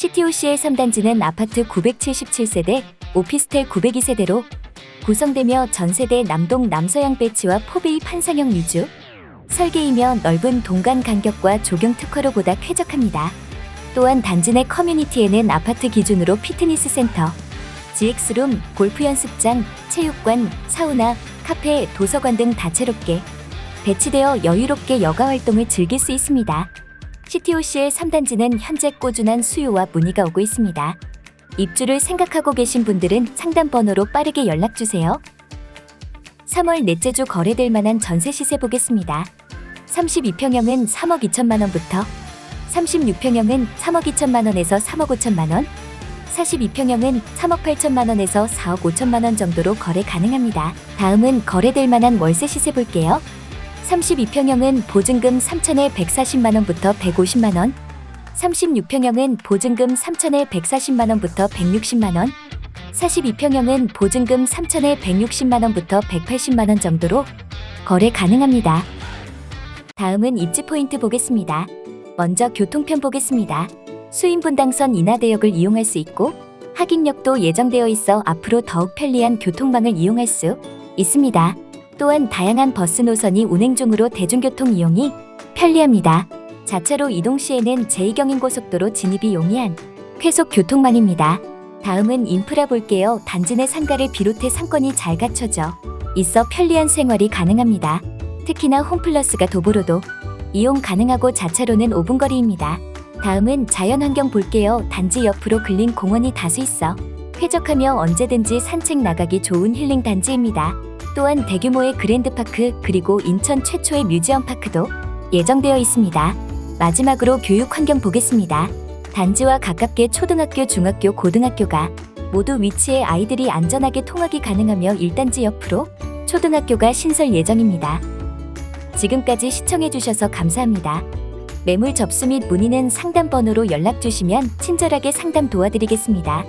CTOC의 3단지는 아파트 977세대, 오피스텔 902세대로 구성되며 전세대 남동 남서양 배치와 포베이 판상형 위주, 설계이며 넓은 동간 간격과 조경 특화로 보다 쾌적합니다. 또한 단지 내 커뮤니티에는 아파트 기준으로 피트니스 센터, GX룸, 골프 연습장, 체육관, 사우나, 카페, 도서관 등 다채롭게 배치되어 여유롭게 여가 활동을 즐길 수 있습니다. CTOC의 3단지는 현재 꾸준한 수요와 문의가 오고 있습니다. 입주를 생각하고 계신 분들은 상담 번호로 빠르게 연락 주세요. 3월 넷째 주 거래될 만한 전세 시세 보겠습니다. 32평형은 3억 2천만 원부터 36평형은 3억 2천만 원에서 3억 5천만 원, 42평형은 3억 8천만 원에서 4억 5천만 원 정도로 거래 가능합니다. 다음은 거래될 만한 월세 시세 볼게요. 32평형은 보증금 3천에 140만 원부터 150만 원, 36평형은 보증금 3천에 140만 원부터 160만 원, 42평형은 보증금 3천에 160만 원부터 180만 원 정도로 거래 가능합니다. 다음은 입지 포인트 보겠습니다. 먼저 교통편 보겠습니다. 수인분당선 인하대역을 이용할 수 있고 하긴역도 예정되어 있어 앞으로 더욱 편리한 교통망을 이용할 수 있습니다. 또한 다양한 버스 노선이 운행 중으로 대중교통 이용이 편리합니다. 자차로 이동 시에는 제2경인고속도로 진입이 용이한 쾌속 교통망입니다. 다음은 인프라 볼게요. 단지 내 상가를 비롯해 상권이 잘 갖춰져 있어 편리한 생활이 가능합니다. 특히나 홈플러스가 도보로도 이용 가능하고 자차로는 5분 거리입니다. 다음은 자연환경 볼게요. 단지 옆으로 근린 공원이 다수 있어 쾌적하며 언제든지 산책 나가기 좋은 힐링 단지입니다. 또한 대규모의 그랜드파크 그리고 인천 최초의 뮤지엄 파크도 예정되어 있습니다. 마지막으로 교육 환경 보겠습니다. 단지와 가깝게 초등학교, 중학교, 고등학교가 모두 위치해 아이들이 안전하게 통학이 가능하며 1단지 옆으로 초등학교가 신설 예정입니다. 지금까지 시청해주셔서 감사합니다. 매물 접수 및 문의는 상담 번호로 연락 주시면 친절하게 상담 도와드리겠습니다.